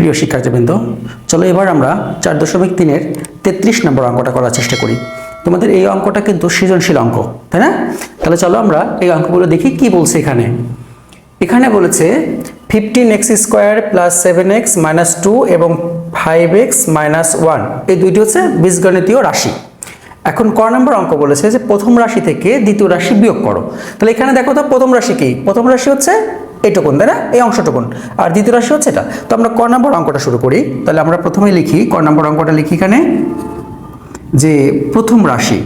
প্রিয় শিক্ষার্থীবৃন্দ, চলো এবার আমরা চার দশমিক তিনের তেত্রিশ নম্বর অঙ্কটা করার চেষ্টা করি। তোমাদের এই অঙ্কটা কিন্তু সৃজনশীল অঙ্ক, তাই না? তাহলে চলো আমরা এই অঙ্কগুলো দেখি কি বলছে এখানে। এখানে বলেছে fifteen x square plus seven x minus two এবং ফাইভ এক্স মাইনাস ওয়ান এই দুইটি হচ্ছে বীজগণিতীয় রাশি। এখন ক নম্বর অঙ্ক বলেছে যে প্রথম রাশি থেকে দ্বিতীয় রাশি বিয়োগ করো। তাহলে এখানে দেখো তো প্রথম রাশি কি? প্রথম রাশি হচ্ছে এইটুকুন, তাই না? এই অংশটুকুন। আর দ্বিতীয় রাশি হচ্ছে এটা। তো আমরা ক নম্বর অঙ্কটা শুরু করি। তাহলে আমরা প্রথমে লিখি, ক নম্বর অঙ্কটা লিখি এখানে। যে প্রথম রাশি।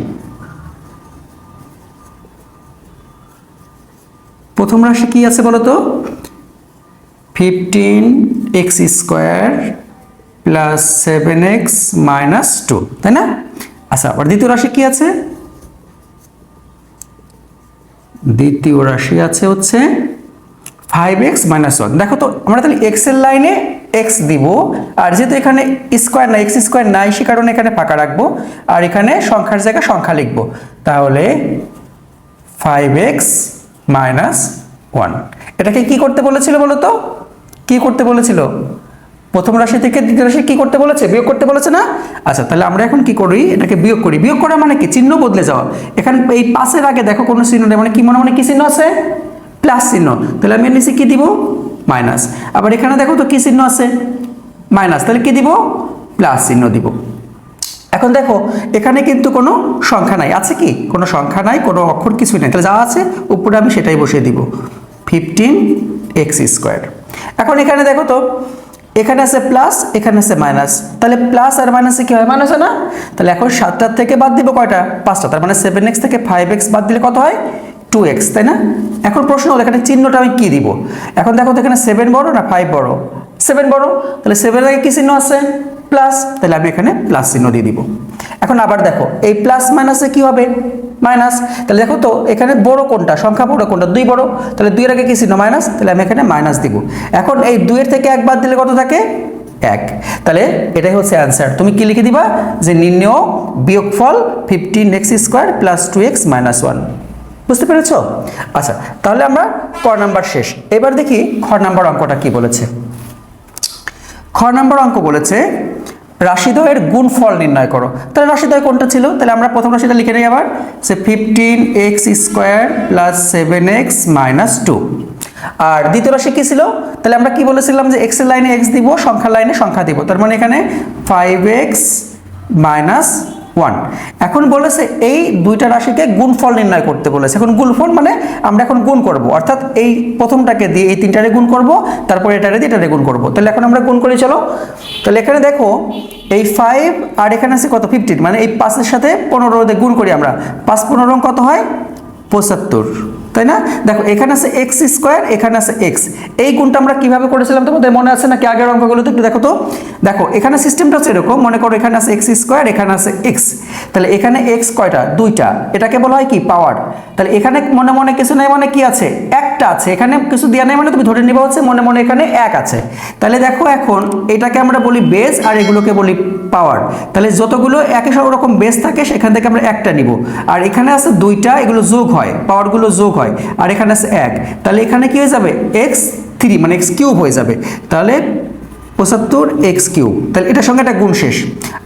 প্রথম রাশি কি আছে বলো তো? Fifteen x square plus seven x minus two, তাই না? আচ্ছা দ্বিতীয় রাশি কি আছে? দ্বিতীয় রাশি আছে হচ্ছে ফাইভ এক্স মাইনাস ওয়ান দেখো তো, আমরা তাহলে এক্সের লাইনে এক্স দিব, আর যেহেতু এখানে স্কোয়ার না এক্স স্কোয়ার নাই, সে কারণে এখানে ফাঁকা রাখব, আর এখানে সংখ্যার জায়গায় সংখ্যা লিখব। তাহলে ফাইভ এক্স মাইনাস ওয়ান এটাকে কি করতে বলেছিল বলো তো? কি করতে বলেছিল? প্রথম রাশি থেকে দ্বিতীয় রাশি কি করতে বলেছে? বিয়োগ করতে বলেছে না? আচ্ছা তাহলে আমরা এখন কি করি? এটাকে বিয়োগ করি। বিয়োগ করা মানে কি? চিহ্ন বদলে যাওয়া। এখানে এই পাশের আগে দেখো কোনো চিহ্ন নেই মানে কি মনে মনে কি চিহ্ন আছে? প্লাস চিহ্ন। তাহলে আমি নিচে কি দিব? মাইনাস আবার এখানে দেখো তো কি চিহ্ন আছে? মাইনাস তাহলে কি দিব? প্লাস চিহ্ন দিব। এখন দেখো, এখানে কিন্তু কোনো সংখ্যা নাই। আছে কি? কোনো সংখ্যা নাই, কোনো অক্ষর কিছুই নাই। তাহলে যা আছে, উপরে আমি সেটাই বসিয়ে দিব। ফিফটিন এক্স স্কোয়ার এখন এখানে দেখো তো এখানে আছে প্লাস এখানে আছে মাইনাস তাহলে প্লাস আর মাইনাসে কি হয়? মাইনাস হয় না? তাহলে এখন সাতটার থেকে বাদ দিব কয়টা? পাঁচটা। তার মানে সেভেন এক্স থেকে ফাইভ এক্স বাদ দিলে কত হয়? টু এক্স তাই না? এখন প্রশ্ন হলো, এখানে চিহ্নটা আমি কি দিব? এখন দেখো তো এখানে সেভেন বড় না ফাইভ বড়? সেভেন বড়? তাহলে সেভেনের আগে কি চিহ্ন আছে? প্লাস তাহলে আমি এখানে প্লাস চিহ্ন দিয়ে দিব। এখন আবার দেখো, এই প্লাস মাইনাসে কি হবে? মাইনাস তাহলে দেখো তো, এখানে বড় কোনটা? সংখ্যা বড় কোনটা? দুই বড়। তাহলে দুইয়ের আগে কি চিহ্ন? মাইনাস তাহলে আমি এখানে মাইনাস দিব। এখন এই দুইয়ের থেকে এক বাদ দিলে কত থাকে? এক। তাহলে এটাই হচ্ছে অ্যান্সার তুমি কি লিখে দিবা? যে নির্ণয় বিয়োগফল fifteen x square plus two x minus one বুঝতে পেরেছ? আচ্ছা তাহলে আমরা ক নাম্বার শেষ। এবার দেখি খ নাম্বার অঙ্কটা কি বলেছে। খ নাম্বার অঙ্ক বলেছে রাশিদ্বয়ের গুণফল নির্ণয় করো। তাহলে রাশিদয় কোনটা ছিল? তাহলে আমরা প্রথম রাশিটা লিখে নিই আবার। সে fifteen x square plus seven x minus two আর দ্বিতীয় রাশি কী ছিল? তাহলে আমরা কি বলেছিলাম যে এক্সের লাইনে এক্স দিব, সংখ্যার লাইনে সংখ্যা দিব। তার মানে এখানে ফাইভ এক্স মাইনাস ওয়ান এখন বলেছে এই দুইটা রাশিকে গুণফল নির্ণয় করতে বলেছে। এখন গুণফল মানে আমরা এখন গুণ করব। অর্থাৎ এই প্রথমটাকে দিয়ে এই তিনটারে গুণ করব, তারপর এটারে দিয়ে এটারে গুণ করব। তাহলে এখন আমরা গুণ করি, চলো। তাহলে এখানে দেখো, এই ফাইভ আর এখানে আছে কত? ফিফটিন মানে এই পাঁচের সাথে পনেরো গুণ করি আমরা। পাঁচ পনেরো কত হয়? পঁচাত্তর। তাই না? দেখো, এখানে আছে এক্স স্কোয়ার এখানে আছে এক্স এই গুণটা আমরা কীভাবে করেছিলাম তোমাদের? মনে আছে নাকি আগের অঙ্কগুলোতে? একটু দেখো তো। দেখো, এখানে সিস্টেমটা হচ্ছে এরকম, মনে করো এখানে আছে এক্স স্কোয়ার এখানে আছে এক্স তাহলে এখানে এক্স কয়টা? দুইটা। এটাকে বলা হয় কি? পাওয়ার তাহলে এখানে মনে মনে কিছু নেই মানে কি আছে? একটা আছে। এখানে কিছু দেওয়া নেই মানে তুমি ধরে নেবা হচ্ছে মনে মনে এখানে এক আছে। তাহলে দেখো এখন এটাকে আমরা বলি বেস আর এগুলোকে বলি পাওয়ার তাহলে যতগুলো একই সব রকম বেস থাকে, সেখান থেকে আমরা একটা নিব। আর এখানে আছে দুইটা, এগুলো যোগ হয় পাওয়ারগুলো যোগ হয়। আর এখানে আছে এক। তাহলে এখানে কি হয়ে যাবে? এক্স থ্রি মানে এক্স কিউব হয়ে যাবে। তাহলে পঁচাত্তর এক্স কিউব। তাহলে এটার সঙ্গে একটা গুণ শেষ।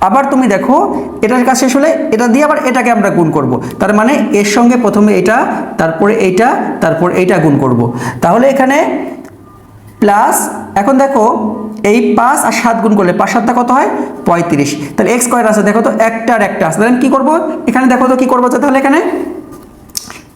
আবার তুমি দেখো, এটার কাজ শেষ হলে এটা দিয়ে আবার এটাকে আমরা গুণ করব। তার মানে এর সঙ্গে প্রথমে এটা, তারপরে এইটা, তারপর এইটা গুণ করব। তাহলে এখানে প্লাস এখন দেখো, এই পাঁচ আর সাত গুণ করলে পাঁচ সাতটা কত হয়? পঁয়ত্রিশ। তাহলে এক্স কয়টা আছে, দেখো তো, একটার একটা আছে। তাহলে কী করব? এখানে দেখো তো কী করব তাহলে এখানে?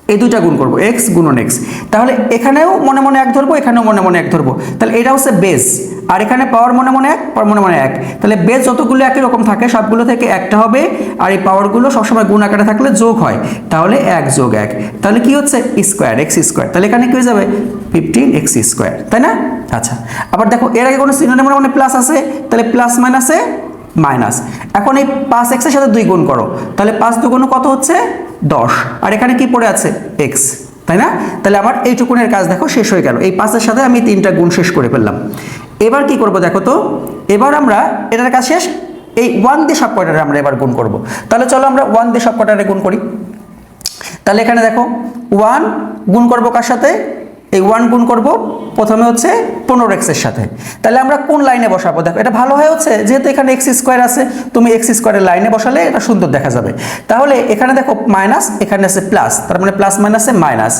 এই দুইটা গুণ করব এক্স গুণন এক্স তাহলে এখানেও মনে মনে এক ধরবো, এখানেও মনে মনে এক ধরবো। তাহলে এটা হচ্ছে বেস আর এখানে পাওয়ার মনে মনে এক পাওয়ার মনে মনে এক। তাহলে বেস যতগুলো একই রকম থাকে, সবগুলো থেকে একটা হবে, আর এই পাওয়ারগুলো সবসময় গুণ আকারে থাকলে যোগ হয়। তাহলে এক যোগ এক। তাহলে কি হচ্ছে? স্কোয়ার এক্স স্কোয়ার তাহলে এখানে কি হয়ে যাবে? ফিফটিন এক্স স্কোয়ার তাই না? আচ্ছা। আবার দেখো, এর আগে কোনো সিনোনিম মনে প্লাস আছে? তাহলে প্লাস মাইনাসে মাইনাস। এখন এই পাঁচ এক্সের সাথে দুই গুণ করো। তাহলে পাঁচ দুগুণ কত হচ্ছে? দশ। আর এখানে কি পড়ে আছে? এক্স তাই না? তাহলে আমার এইটুকুনের কাজ দেখো শেষ হয়ে গেল। এই পাঁচের সাথে আমি তিনটা গুণ শেষ করে ফেললাম। এবার কি করব দেখো তো? এবার আমরা এটার কাজ শেষ? এই ওয়ান দিয়ে সব কয়টারে আমরা এবার গুণ করব। তাহলে চলো আমরা ওয়ান দিয়ে সব কয়টারে গুণ করি। তাহলে এখানে দেখো ওয়ান গুণ করব কার সাথে? এই ওয়ান গুণ করব, প্রথমে হচ্ছে পনেরো এক্সের সাথে। তাহলে আমরা কোন লাইনে বসাবো? দেখো, এটা ভালো হয় হচ্ছে, যেহেতু এখানে এক্স স্কোয়ার আছে, তুমি এক্স স্কোয়ারের লাইনে বসালে এটা সুন্দর দেখা যাবে। তাহলে এখানে দেখো মাইনাস এখানে আছে প্লাস তার মানে প্লাস মাইনাসে মাইনাস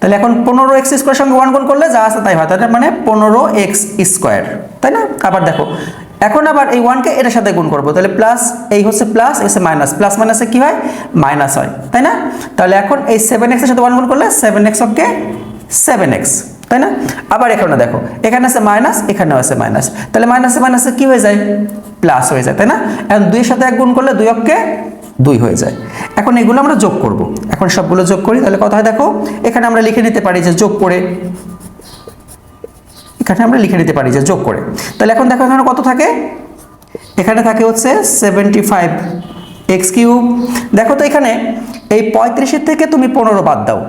তাহলে এখন পনেরো এক্স স্কোয়ার সঙ্গে ওয়ান গুণ করলে যা আছে তাই হয়, তাহলে মানে পনেরো এক্স স্কোয়ার তাই না? আবার দেখো, এখন আবার এই ওয়ানকে এটার সাথে গুণ করব, তাহলে প্লাস এই হচ্ছে প্লাস এসে মাইনাস প্লাস মাইনাসে কি হয়? মাইনাস হয়, তাই না? তাহলে এখন এই সেভেন এক্সের সাথে ওয়ান গুণ করলে seven x okay seven x তাই না? আবার এখানে দেখো, এখানে আছে মাইনাস এখানেও আছে মাইনাস তাহলে মাইনাসে মাইনাসে কি হয়ে যায়? প্লাস হয়ে যায়, তাই না? এখন দুইয়ের সাথে এক গুণ করলে দুই অক্ষে দুই হয়ে যায়। এখন এগুলো আমরা যোগ করব। এখন সবগুলো যোগ করি, তাহলে কথা হয় দেখো? এখানে আমরা লিখে নিতে পারি যে যোগ করে। এখানে আমরা লিখে নিতে পারি যে যোগ করে। তাহলে এখন দেখো এখানে কত থাকে? এখানে থাকে হচ্ছে সেভেন্টি ফাইভ এক্স কিউব দেখো তো এখানে এই পঁয়ত্রিশের থেকে তুমি পনেরো বাদ দাও।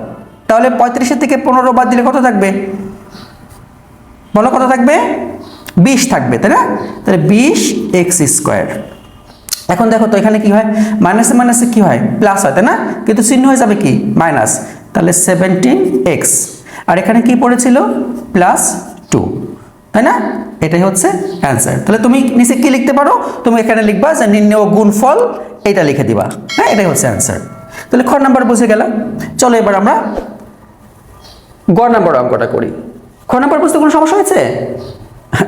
তাহলে পঁয়ত্রিশের থেকে পনেরো বাদ দিলে কত থাকবে? বলো কত থাকবে? বিশ থাকবে, তাই না? তাহলে বিশ এক্স স্কোয়ার। এখন দেখো তো এখানে কি হয়? মাইনাসে মাইনাসে কি হয়? প্লাস হয়, তাই না? কিন্তু চিহ্ন হয়ে যাবে কি? মাইনাস। তাহলে সেভেন্টিন এক্স। আর এখানে কি পড়েছিল? প্লাস টু, তাই না? এটাই হচ্ছে অ্যান্সার। তাহলে তুমি নিচে কি লিখতে পারো? তুমি এখানে লিখবা যে নির্ণয় গুণফল এটা লিখে দিবা। হ্যাঁ এটাই হচ্ছে অ্যান্সার। তাহলে খ নাম্বার বুঝে গেলাম। চলো এবার আমরা গ নম্বর অঙ্কটা করি। খ নম্বর বুঝতে কোনো সমস্যা হয়েছে?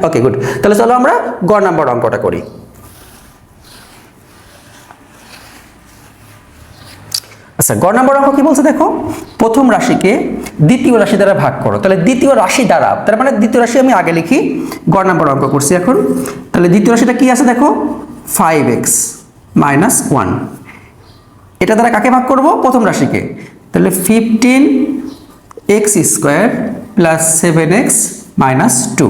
ওকে গুড তাহলে চলো আমরা গ নম্বর অঙ্কটা করি। আচ্ছা গ নম্বর অঙ্ক কি বলছে দেখো? প্রথম রাশিকে দ্বিতীয় রাশি দ্বারা ভাগ করো। তাহলে দ্বিতীয় রাশি দ্বারা, তার মানে দ্বিতীয় রাশি আমি আগে লিখি, গ নম্বর অঙ্ক করছি এখন। তাহলে দ্বিতীয় রাশিটা কি আছে দেখো? ফাইভ এক্স মাইনাস ওয়ান এটা দ্বারা কাকে ভাগ করব? প্রথম রাশিকে। তাহলে fifteen x square plus seven x minus two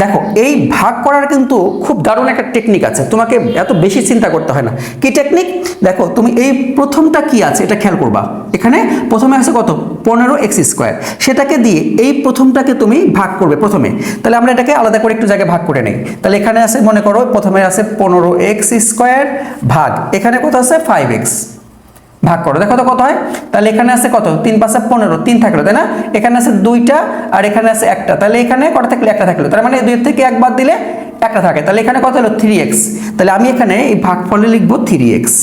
দেখো, এই ভাগ করার কিন্তু খুব দারুণ একটা টেকনিক আছে। তোমাকে এত বেশি চিন্তা করতে হয় না। কি টেকনিক দেখো, তুমি এই প্রথমটা কি আছে এটা খেয়াল করবা। এখানে প্রথমে আছে কত? পনেরো এক্স স্কোয়ার সেটাকে দিয়ে এই প্রথমটাকে তুমি ভাগ করবে প্রথমে। তাহলে আমরা এটাকে আলাদা করে একটু জায়গায় ভাগ করে নেই। তাহলে এখানে আছে, মনে করো, প্রথমে আছে পনেরো এক্স স্কোয়ার ভাগ। এখানে কত আছে? ফাইভ এক্স ভাগ করো। দেখো তো কত হয়? তাহলে এখানে আছে কত? তিন পাঁচে পনেরো, তিন থাকল, তাই না? এখানে আছে দুইটা আর এখানে আছে একটা। তাহলে এখানে কটা থাকলে? একটা থাকল। তার মানে দুই থেকে একবার দিলে একটা থাকে। তাহলে এখানে কত হলো? থ্রি এক্স তাহলে আমি এখানে এই ভাগফলে লিখব থ্রি এক্স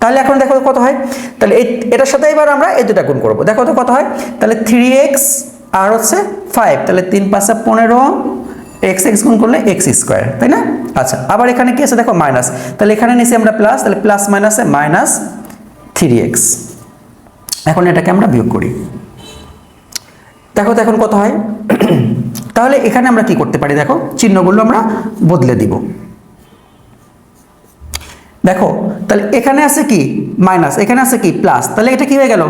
তাহলে এখন দেখো কত হয়? তাহলে এটার সাথে এবার আমরা এই দুটা গুণ করব। দেখো তো কত হয়? তাহলে থ্রি এক্স আর হচ্ছে ফাইভ তাহলে তিন পাঁচে পনেরো এক্স এক্স গুণ করলে এক্স স্কোয়ার তাই না? আচ্ছা আবার এখানে কি আছে? দেখো মাইনাস তাহলে এখানে নিচে আমরা প্লাস তাহলে প্লাস মাইনাসে মাইনাস থ্রি এক্স। এখন এটাকে আমরা বিয়োগ করি। দেখো তো এখন কত হয়? তাহলে এখানে আমরা কি করতে পারি? দেখো, চিহ্নগুলো আমরা বদলে দিব। দেখো, তাহলে এখানে আছে কি? মাইনাস, এখানে আছে কি? প্লাস। তাহলে এটা কি হয়ে গেল?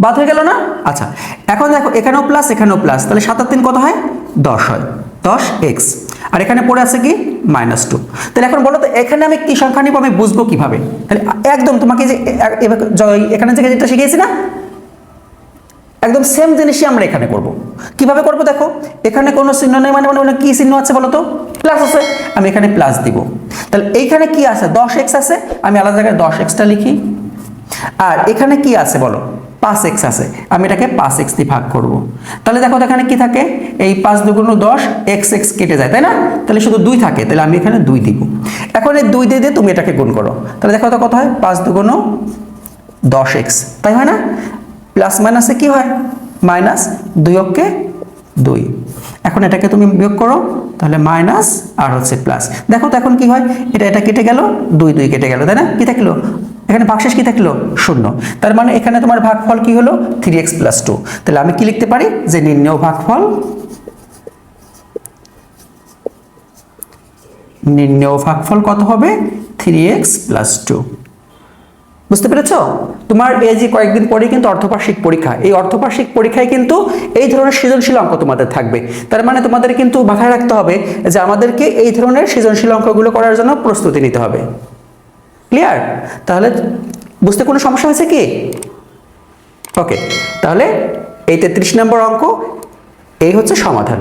বাদ হয়ে গেল না? আচ্ছা এখন দেখো, এখানেও প্লাস এখানেও প্লাস। তাহলে সাতার তিন কত হয়? দশ হয়। দশ এক্স। আর এখানে পড়ে আছে কি? মাইনাস টু তাহলে এখন বলো তো, এখানে আমি কি সংখ্যা নিব, আমি বুঝব কীভাবে? তাহলে একদম তোমাকে যে এখানে থেকে যেটা শিখিয়েছি না? একদম সেম জিনিসই আমরা এখানে করব। কীভাবে করব দেখো? এখানে কোনো চিহ্ন নেই মানে মানে কি চিহ্ন আছে বলো তো? প্লাস আছে। আমি এখানে প্লাস দিব। তাহলে এইখানে কি আছে? দশ এক্স আছে। আমি আলাদা জায়গায় দশ এক্সটা লিখি। আর এখানে কি আছে বলো? পাঁচ এক্স আছে। আমি এটাকে পাঁচ এক্স দিয়ে ভাগ করব। তাহলে দেখো এখানে কি থাকে? এই পাঁচ দুগুণ দশ, এক্স এক্স কেটে যায়, তাই না? তাহলে শুধু দুই থাকে, তাহলে আমি এখানে দুই দিব। এখন এই দুই দিয়ে দিয়ে তুমি এটাকে গুণ করো। তাহলে দেখো তো কত হয়? পাঁচ দুগুণ দশ এক্স। তাই হয় না? প্লাস মাইনাসে কি হয়? মাইনাস দুই অক্ষে দুই। এখন এটাকে তুমি বিয়োগ করো, তাহলে মাইনাস আর হচ্ছে প্লাস। দেখো তো এখন কি হয়? এটা এটা কেটে গেল, দুই দুই কেটে গেল, তাই না? কি থাকল? এখানে ভাগশেষ কি থাকল? শূন্য। তার মানে এখানে তোমার ভাগফল কি হলো? থ্রি এক্স প্লাস টু তাহলে আমি কি লিখতে পারি? যে নির্ণয় ভাগফল নির্ণয় ভাগফল কত হবে? থ্রি এক্স প্লাস টু বুঝতে পেরেছ? তোমার এই যে কয়েকদিন পরে কিন্তু অর্ধবার্ষিক পরীক্ষা। এই অর্ধবার্ষিক পরীক্ষায় কিন্তু এই ধরনের সৃজনশীল অঙ্ক তোমাদের থাকবে। তার মানে তোমাদের কিন্তু মাথায় রাখতে হবে যে আমাদেরকে এই ধরনের সৃজনশীল অঙ্কগুলো করার জন্য প্রস্তুতি নিতে হবে। ক্লিয়ার তাহলে বুঝতে কোনো সমস্যা হয়েছে কি? ওকে তাহলে এই তেত্রিশ নম্বর অঙ্ক, এই হচ্ছে সমাধান।